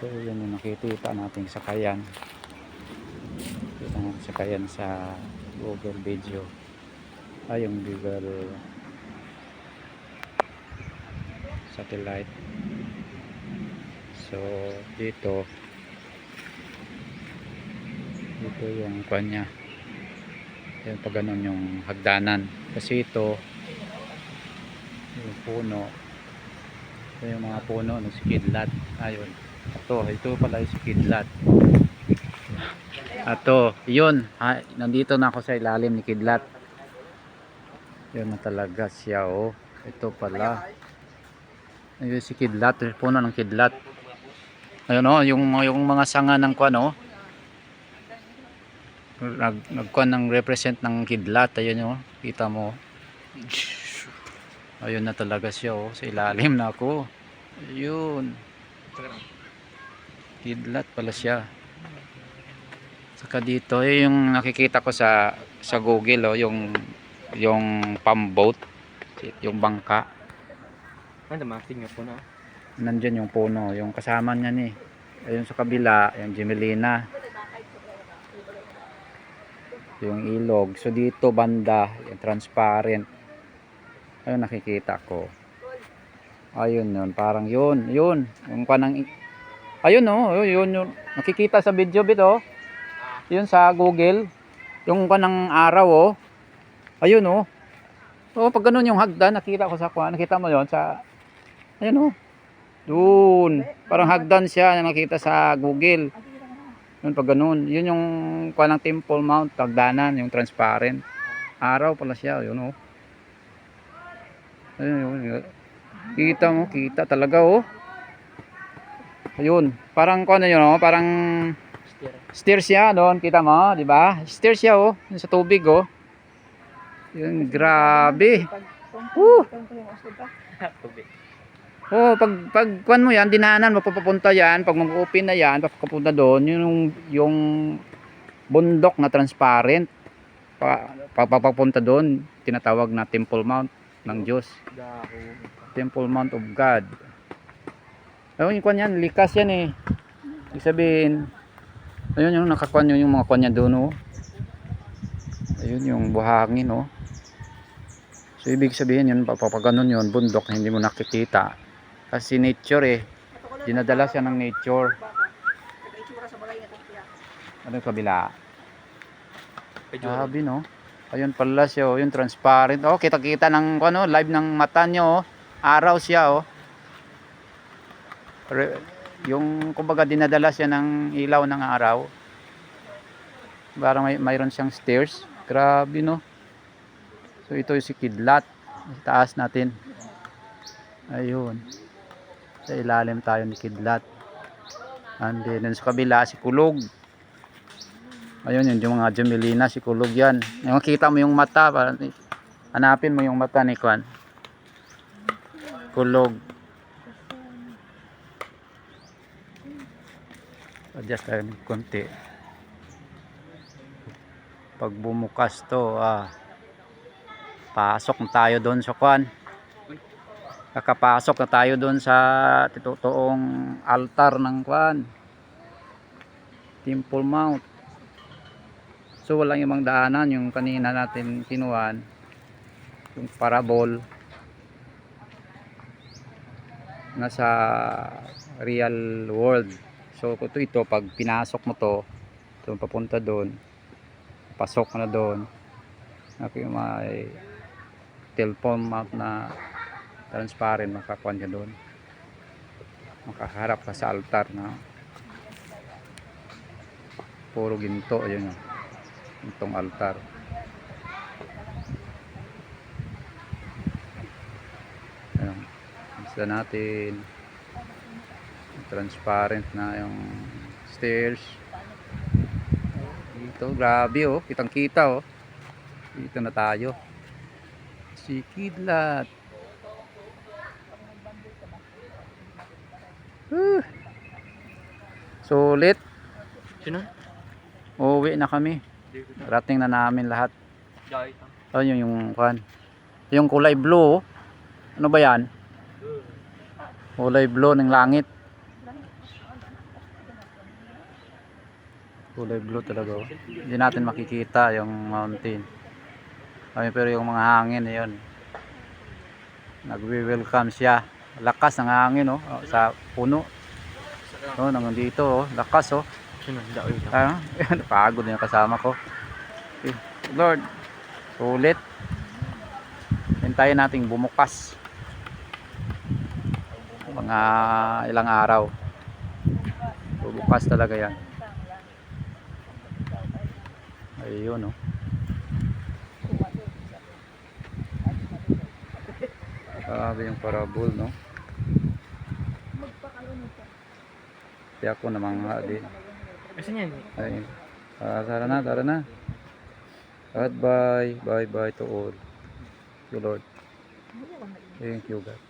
ito yun yung nakikita nating sakayan kita natin sakayan sa google video. Ay yung google satellite. So dito. Dito yung kanya yan pag ganun yung hagdanan. Kasi ito yung puno. Ito yung mga puno ng sikidlat. Ayun ito ito pala yung sikidlat ato yun. Ha, nandito na ako sa ilalim ni kidlat. Yun na talaga siya oh. Ito pala. Ayun si kidlat puno ng kidlat. Ayun oh yung, yung mga sanga ng kuan oh. Nag nagkuan ng represent ng kidlat ayun oh. Kita mo. Ayun na talaga siya oh. Sa ilalim na ako. Ayun kidlat pala siya. Saka dito eh, yung nakikita ko sa sa google oh yung yung pamboat yung bangka. Ano mating po na. nandyan yung puno yung kasama niya ni. Ayun sa kabila yung Gemelina yung ilog. So dito banda yung transparent. Ayun nakikita ko. Ayun yun parang yun yun. Yung kanang ayun oh yun, yun yun nakikita sa video bit oh yun sa google yung kanang araw oh. Ayun oh. Oh pag ganun yung hagdan nakita ko sa kuha nakita mo yon sa ayun oh. Doon parang hagdan siya na nakita sa google. Yun pag ganun. Yun yung kuha ng temple mount hagdanan yung transparent. Araw pala siya yun oh. Ayun yun. Kita mo kita talaga oh ayun parang kuha na yun oh parang steer siya doon kita mo di ba steer siya oh sa tubig oh yun grabe Woo! Oh, pag pag kuan mo 'yan, dinaanan mo papapunta 'yan, pag mag-open na 'yan, papapunta doon, yun yung yung bundok na transparent. Pa, papapunta doon, tinatawag na Temple Mount ng Diyos. Temple Mount of God. Ayun yung kuan yan, likas yan eh. Ibig sabihin, ayun yung nakakuan yun yung mga kuan niya doon oh. Ayun yung buhangin oh. So ibig sabihin yun, pag ganun yun, bundok hindi mo nakikita. Kasi nature eh. Dinadala siya ng nature. Ano yung kabila? Grabe no. Ayun pala siya oh, yung transparent. Oh, kita-kita ng ano, live ng mata nyo oh. Araw siya oh. Re- yung kumbaga dinadala siya ng ilaw ng araw. Parang may mayroon siyang stairs. Grabe no. So ito yung si Kidlat. Taas natin. Ayun. Sa ilalim tayo ni Kidlat. And then sa kabila si Kulog. Ayun yun, yung mga Jamelina, si Kulog yan. Yung makita mo yung mata, parang, hanapin mo yung mata ni Kwan. Kulog. Adjust tayo ng konti. Pag bumukas to, ah, pasok na tayo doon sa Kwan. Kakapasok na tayo doon sa totoong altar ng Kwan. Temple Mount. So walang ibang daanan yung kanina natin kinuhan yung parabol nasa real world. So ito ito pag pinasok mo to, ito papunta doon. Pasok na doon. Okay, may telephone mount na transparent makakuha ka doon. Makaharap ka sa altar na puro ginto yun itong altar ayun isa natin transparent na yung stairs dito grabe oh kitang kita oh dito na tayo si Kidlat uh. sulit Sino? uuwi na kami rating na namin lahat. Oh, yun yung kwan. Yung kulay blue. oh. Ano ba 'yan? Kulay blue ng langit. Kulay blue talaga. Oh. Hindi natin makikita yung mountain. Ay, pero yung mga hangin yun. Nagwe-welcome siya. Lakas ng hangin oh, oh, sa puno. Oh, nandito oh, lakas oh. Ano? Pagod na yung kasama ko. Okay. Lord, sulit. Hintayin nating bumukas. Mga ilang araw. Bubukas talaga yan. Ayun, oh. Grabe yung parabol, no? Kaya ako namang din. Kasi yan. Ay, ah, tara na, tara na. At bye, bye, bye to all. Thank you, Lord. Thank you, God.